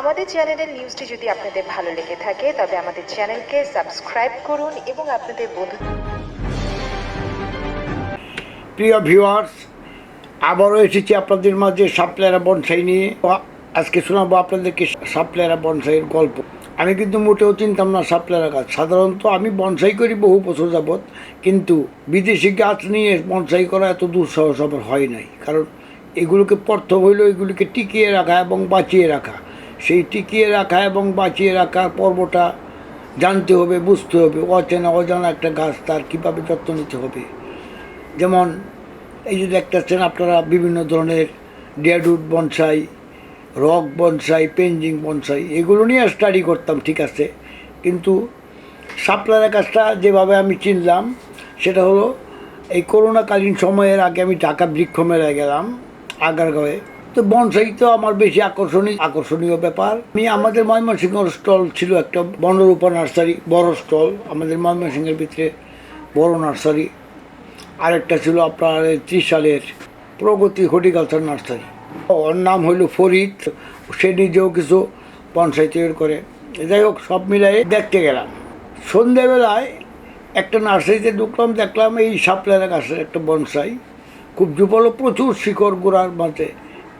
আমাদের চ্যানেলের নিউজটি যদি আপনাদের ভালো লেগে থাকে, তবে আমাদের চ্যানেলকে সাবস্ক্রাইব করুন এবং আপনাদের বন্ধু প্রিয় ভিউয়ার্স আবারও এসেছি আপনাদের মাঝে সাপলেরা বনসাই নিয়ে। আজকে শোনাবো আপনাদেরকে সাপলেরা বনসাইয়ের গল্প। আমি কিন্তু মোটেও চিনতাম না সাপলেরা গাছ। সাধারণত আমি বনসাই করি বহু বছর যাবৎ, কিন্তু বিদেশি গাছ নিয়ে বনসাই করা এত দুঃসাহস আমার হয় নাই। কারণ এগুলোকে প্রথম হইল এগুলিকে টিকিয়ে রাখা এবং বাঁচিয়ে রাখা। সেই টিকিয়ে রাখা এবং বাঁচিয়ে রাখার পর্বটা জানতে হবে, বুঝতে হবে। অচেনা, অজানা একটা গাছ তার কীভাবে যত্ন নিতে হবে। যেমন এই যে দেখতেছেন আপনারা বিভিন্ন ধরনের ডেয়ারুট bonsai, rock bonsai, penjing bonsai, এগুলো নিয়ে স্টাডি করতাম, ঠিক আছে? কিন্তু সাপ্লাইয়ের কাজটা যেভাবে আমি চিনলাম, সেটা হলো এই করোনাকালীন সময়ের আগে আমি ঢাকা বৃক্ষ মেলায় গেলাম। আগারগাঁওয়ে। তো বনসাই তো আমার বেশি আকর্ষণীয় আকর্ষণীয় ব্যাপার। আমি আমাদের ময়মনসিংহের স্টল ছিল একটা বনরূপা নার্সারি, বড় স্টল। আমাদের ময়মনসিংহের ভিতরে বড় নার্সারি। আরেকটা ছিল আপনার ত্রিশ সালের প্রগতি হর্টিকালচার নার্সারি। ওর নাম হইল ফরিদ। সে নিজেও কিছু বনসাই তৈরি করে। যাই হোক, সব মিলাই দেখতে গেলাম। সন্ধেবেলায় একটা নার্সারিতে ঢুকলাম, দেখলাম এই সাপলারা গাছের একটা বনসাই। খুব যুবল প্রচুর শিকড় গোড়ার মাঝে।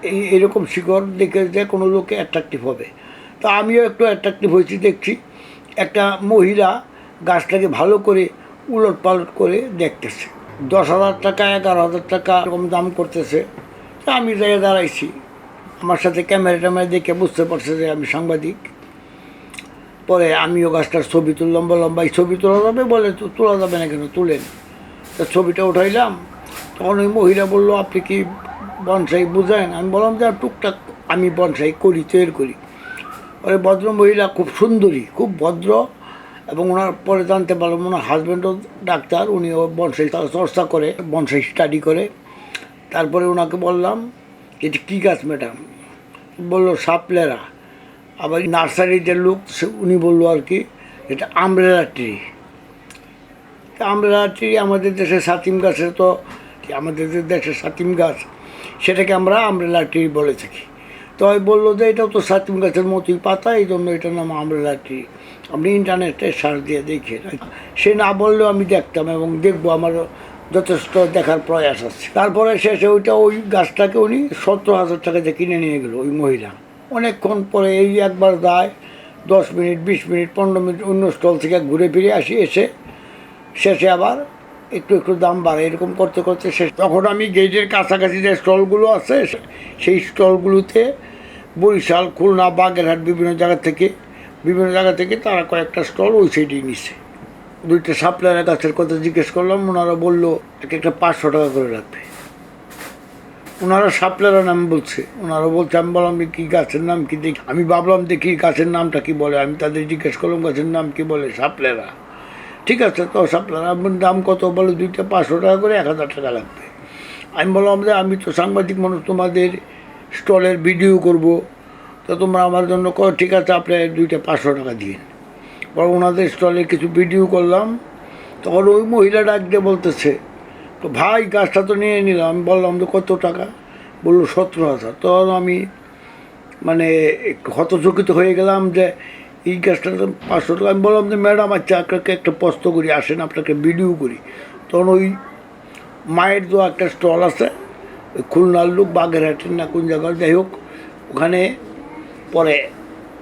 এই, এরকম শিকড় দেখে যে কোনো লোকে অ্যাট্রাকটিভ হবে। তা আমিও একটু অ্যাট্রাকটিভ হয়েছি, দেখছি। একটা মহিলা গাছটাকে ভালো করে উলট পালট করে দেখতেছে। দশ হাজার টাকা, এগারো হাজার টাকা এরকম দাম করতেছে। তা আমি জায়গায় দাঁড়াইছি। আমার সাথে ক্যামেরা ট্যামেরা দেখে বুঝতে পারছে যে আমি সাংবাদিক। পরে আমিও গাছটার ছবি তুললাম, বললাম, ভাই, ছবি তোলা যাবে? বলে তোলা যাবে না কেন? তুলেন। তা ছবিটা উঠাইলাম। তখন ওই মহিলা বলল, আপনি কি বনসাই বুঝেন আমি বললাম, যে টুকটাক আমি বনসাই করি, তৈরি করি। ওই ভদ্র মহিলা খুব সুন্দরী, খুব ভদ্র এবং ওনার পরে জানতে পারলাম ওনার হাজব্যান্ডও ডাক্তার, উনিও বনসাই চর্চা করে, বনসাই স্টাডি করে। তারপরে ওনাকে বললাম, এটি কী গাছ ম্যাডাম বলল, সাপলেরা। আবার নার্সারির যে লোক উনি বলল আর কি, এটা আমরেলা ট্রি আমরেলা ট্রি আমাদের দেশে সাতিম গাছের তো আমাদের যে দেশের সাতিম গাছ, সেটাকে আমরা আমরেলা ট্রি বলে থাকি। তো আমি বলল যে এটাও তো সাতিম গাছের মতোই পাতা এই জন্য এটার নাম আমরেলা ট্রি। আপনি ইন্টারনেটে সার্চ দিয়ে দেখে সে না বললেও আমি দেখতাম এবং দেখব, আমার যথেষ্ট দেখার প্রয়াস আছে। তারপরে শেষে ওইটা ওই গাছটাকে উনি সত্তর হাজার টাকা দিয়ে কিনে নিয়ে গেলো ওই মহিলা। অনেকক্ষণ পরে এই একবার যায়, দশ মিনিট, বিশ মিনিট, পনেরো মিনিট অন্য স্টল থেকে ঘুরে ফিরে আসি, এসে শেষে আবার একটু একটু দাম বাড়ে, এরকম করতে করতে শেষ। তখন আমি গেটের কাছাকাছি যে স্টলগুলো আছে, সেই স্টলগুলোতে বরিশাল, খুলনা, বাগেরহাট বিভিন্ন জায়গা থেকে, বিভিন্ন জায়গা থেকে তারা কয়েকটা স্টল ওই সাইডেই নিছে। দুইটা সাপ্লাইয়ের গাছের কথা জিজ্ঞেস করলাম ওনারা বলল এক একটা পাঁচশো টাকা করে রাখবে। ওনারা সাপ্লাইয়ের নাম বলছে। ওনারা বলছে, আমি বললাম যে কী গাছের নাম কি দেখি? আমি ভাবলাম, দেখি, গাছের নামটা কি বলে? আমি তাদের জিজ্ঞেস করলাম, গাছের নাম কি বলে সাপ্লাইরা ঠিক আছে, তো সাপ্লাইরা আপনার দাম কত বলে, দুইটা পাঁচশো টাকা করে এক হাজার টাকা লাগবে। আমি বললাম যে আমি তো সাংবাদিক মানুষ, তোমাদের স্টলের ভিডিও করব, তো তোমরা আমার জন্য কো ঠিক আছে, আপনি দুইটা পাঁচশো টাকা দিন। পর ওনাদের স্টলে কিছু ভিডিও করলাম, তখন ওই মহিলা ডাক দিয়ে বলতেছে, তো ভাই, গাছটা তো নিয়ে নিলাম। আমি বললাম যে কত টাকা? বলল সতেরো হাজার। তখন আমি মানে হতচকিত হয়ে গেলাম যে এই তো পাঁচশো টাকা। আমি বললাম যে, ম্যাডাম আচ্ছা আপনাকে একটা প্রস্ত করি, আসেন আপনাকে ভিডিও করি। তখন ওই মায়ের তো একটা স্টল আছে, ওই খুলনার লোক, বাগেরহাটের না কোন জায়গায় যাই হোক, ওখানে পরে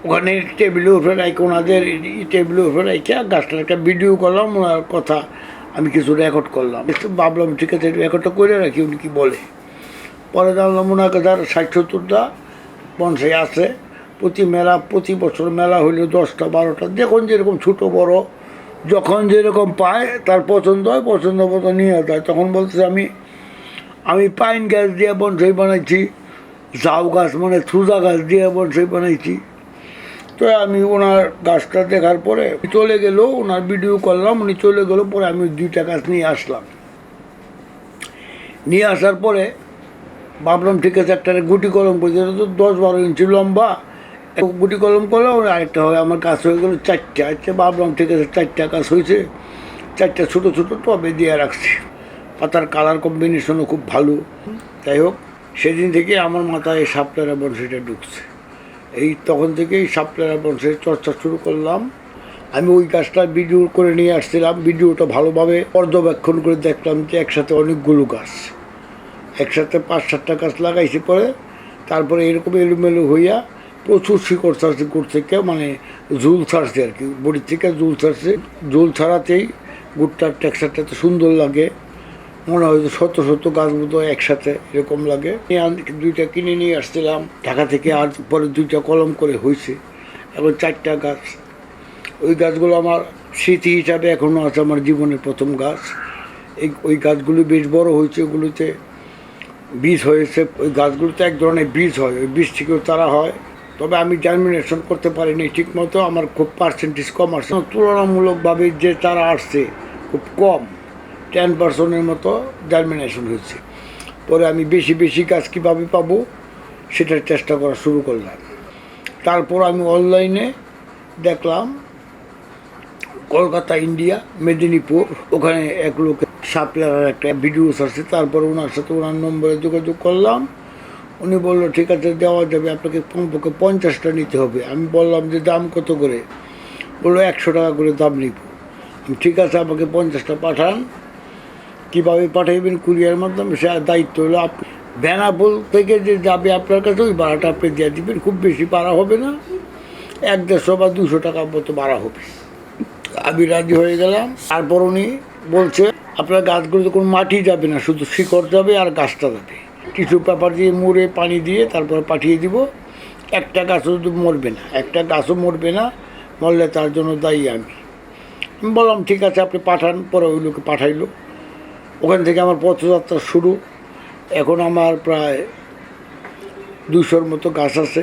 ওখানে টেবিলের উপরে রাখে, ওনাদের টেবিলের উপরে রেখে গাছটার একটা ভিডিও করলাম, ওনার কথা আমি কিছু রেকর্ড করলাম। ভাবলাম, ঠিক আছে রেকর্ডটা করে রাখি, উনি কি বলে? পরে জানলাম, ওনার আর ষাট সত্তরটা বনসাই আছে। প্রতি মেলা, প্রতি বছর মেলা হইলে দশটা, বারোটা দেখুন যেরকম ছোটো, বড়, যখন যেরকম পায়, তার পছন্দ হয়, পছন্দ মতো নিয়ে যায়। তখন বলছে আমি আমি পাইন গাছ দিয়ে বনসাই বানাইছি ঝাউ গাছ মানে থুজা গাছ দিয়ে বনসাই বানাইছি। তো আমি ওনার গাছটা দেখার পরে চলে গেল, ওনার ভিডিও করলাম, উনি চলে গেলো, পরে আমি দুইটা গাছ নিয়ে আসলাম। নিয়ে আসার পরে ভাবলাম, ঠিক আছে একটা গুটি কলম করে তো দশ বারো ইঞ্চি লম্বা। গুটি কলম করলাম আরেকটা হয়, আমার গাছ হয়ে গেলো চারটে। আচ্ছা ভাবলাম ঠিক আছে, চারটা গাছ হয়েছে। চারটা ছোটো ছোটো টবে দিয়ে রাখছি। পাতার কালার কম্বিনেশনও খুব ভালো। যাই হোক, সেদিন থেকে আমার মাথায় সাপলারা বংশীটা ঢুকছে। এই তখন থেকেই সাপলারা বংশের চর্চা শুরু করলাম। আমি ওই গাছটা ভিডিও করে নিয়ে আসছিলাম। ভিডিওটা ভালোভাবে পর্যবেক্ষণ করে দেখলাম যে একসাথে অনেকগুলো গাছ। একসাথে পাঁচ সাতটা গাছ লাগাইছে পরে, তারপরে এরকম এলোমেলো হইয়া প্রচুর শিকড় ছাড়ছে গুড় থেকে মানে ঝুল ছাড়ছে আর কি। বড়ির থেকে ঝুল ছাড়ছে। ঝুল ছাড়াতেই গুড়টার টেক্সচারটা তো সুন্দর লাগে। মনে হয় যে শত শত গাছ মতো একসাথে এরকম লাগে। দুইটা কিনে নিয়ে আসছিলাম। ঢাকা থেকে আর পরে দুইটা কলম করে হয়েছে এখন চারটা গাছ। ওই গাছগুলো আমার স্মৃতি হিসাবে এখনও আছে আমার জীবনের প্রথম গাছ। এই, ওই গাছগুলো বেশ বড় হয়েছে। ওগুলোতে বীজ হয়েছে। ওই গাছগুলোতে এক ধরনের বীজ হয়। ওই বীজ থেকেও তারা হয়। তবে আমি জার্মিনেশন করতে পারিনি ঠিক মতো আমার খুব পার্সেন্টেজ কম আসছে তুলনামূলকভাবে যে তারা আসছে, খুব কম টেন পার্সেন্টের মতো জার্মিনেশন হয়েছে। পরে আমি বেশি বেশি কাজ কীভাবে পাবো, সেটার চেষ্টা করা শুরু করলাম। তারপর আমি অনলাইনে দেখলাম, কলকাতা ইন্ডিয়া মেদিনীপুর ওখানে এক লোক সাপ্লায়ার একটা ভিডিও আছে, তারপর ওনার সাথে ওনার নম্বরে যোগাযোগ করলাম। উনি বলল, ঠিক আছে, দেওয়া যাবে, আপনাকে কমপক্ষে পঞ্চাশটা নিতে হবে। আমি বললাম, যে দাম কত করে? বলল, একশো টাকা করে দাম নিব। ঠিক আছে, আমাকে পঞ্চাশটা পাঠান। কীভাবে পাঠাইবেন কুরিয়ার মাধ্যমে, সে দায়িত্ব হলো আপনি বেনাপোল থেকে যে যাবে আপনার কাছে, ওই ভাড়াটা আপনি দিয়ে দিবেন, খুব বেশি ভাড়া হবে না। এক দেড়শো বা দুশো টাকার মতো ভাড়া হবে। আমি রাজি হয়ে গেলাম। তারপর উনি বলছে, আপনার গাছগুলোতে কোনো মাটি যাবে না, শুধু শিকড় যাবে আর গাছটা যাবে। কিছু পেপার দিয়ে মুড়ে পানি দিয়ে তারপর পাঠিয়ে দিব। একটা গাছও মরবে না, একটা গাছও মরবে না, মরলে তার জন্য দায়ী আমি। আমি বললাম, ঠিক আছে, আপনি পাঠান। পরে ওই লোকে পাঠাইলো। ওখান থেকে আমার পথযাত্রা শুরু। এখন আমার প্রায় দুশোর মতো গাছ আছে।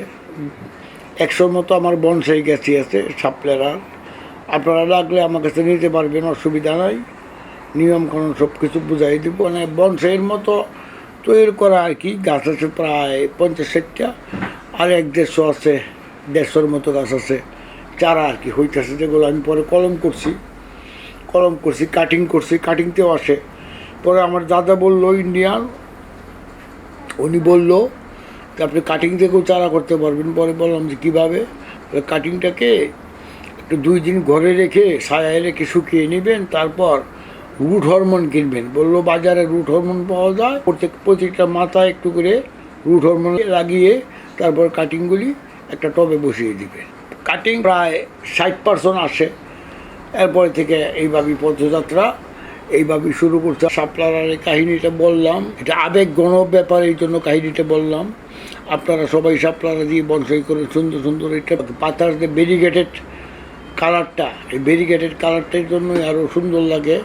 একশোর মতো আমার বনসাই গাছই আছে সাপ্লেরার আপনারা লাগলে আমার কাছে নিতে পারবেন, অসুবিধা নাই। নিয়মকানুন সব কিছু বুঝাই দেবো। মানে বনসাইয়ের মতো তৈরি করা আর কি, গাছ আছে প্রায় পঞ্চাশ ষাটটা, আর এক দেড়শো আছে, দেড়শোর মতো গাছ আছে, চারা আর কি হইতেছে, যেগুলো আমি পরে কলম করছি। কলম করছি কাটিং করছি কাটিংতেও আসে। পরে আমার দাদা বলল, ইন্ডিয়ান। উনি বলল যে আপনি কাটিং থেকেও চারা করতে পারবেন। পরে বললাম যে, কীভাবে? কাটিংটাকে একটু দুই দিন ঘরে রেখে ছায়ায় রেখে শুকিয়ে নেবেন, তারপর রুট হরমোন কিনবেন। বলল, বাজারে রুট হরমোন পাওয়া যায়। প্রত্যেক প্রত্যেকটা মাথায় একটু করে রুট হরমোন লাগিয়ে তারপর কাটিংগুলি একটা টবে বসিয়ে দিবেন কাটিং প্রায় ষাট পার্সেন্ট আসে। এরপরে থেকে এইভাবেই পথযাত্রা এইভাবেই শুরু করছে। সাপ্লারার এই কাহিনীটা বললাম। এটা আবেগ গণ ব্যাপার, এই জন্য কাহিনীটা বললাম। আপনারা সবাই সাপ্লারা দিয়ে বনসাই করে সুন্দর সুন্দর এটা পাতার যে ভেরিগেটেড কালারটা এই ভেরিগেটেড কালারটার জন্যই আরও সুন্দর লাগে।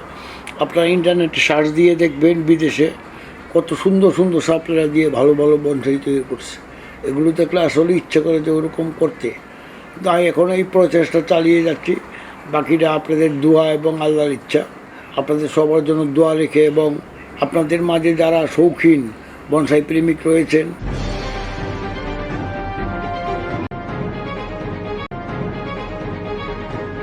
আপনারা ইন্টারনেটে সার্চ দিয়ে দেখবেন বিদেশে কত সুন্দর সুন্দর সাপ্লারা দিয়ে ভালো ভালো বনসাই তৈরি করছে। এগুলো দেখলে আসলে ইচ্ছে করে যে ওরকম করতে। তাই এখন এই প্রচেষ্টা চালিয়ে যাচ্ছি। বাকিটা আপনাদের দোয়া এবং আল্লাহর ইচ্ছা। আপনাদের সবার জন্য দোয়া রেখে এবং আপনাদের মাঝে যারা শৌখিন, বনসাই প্রেমিক রয়েছেন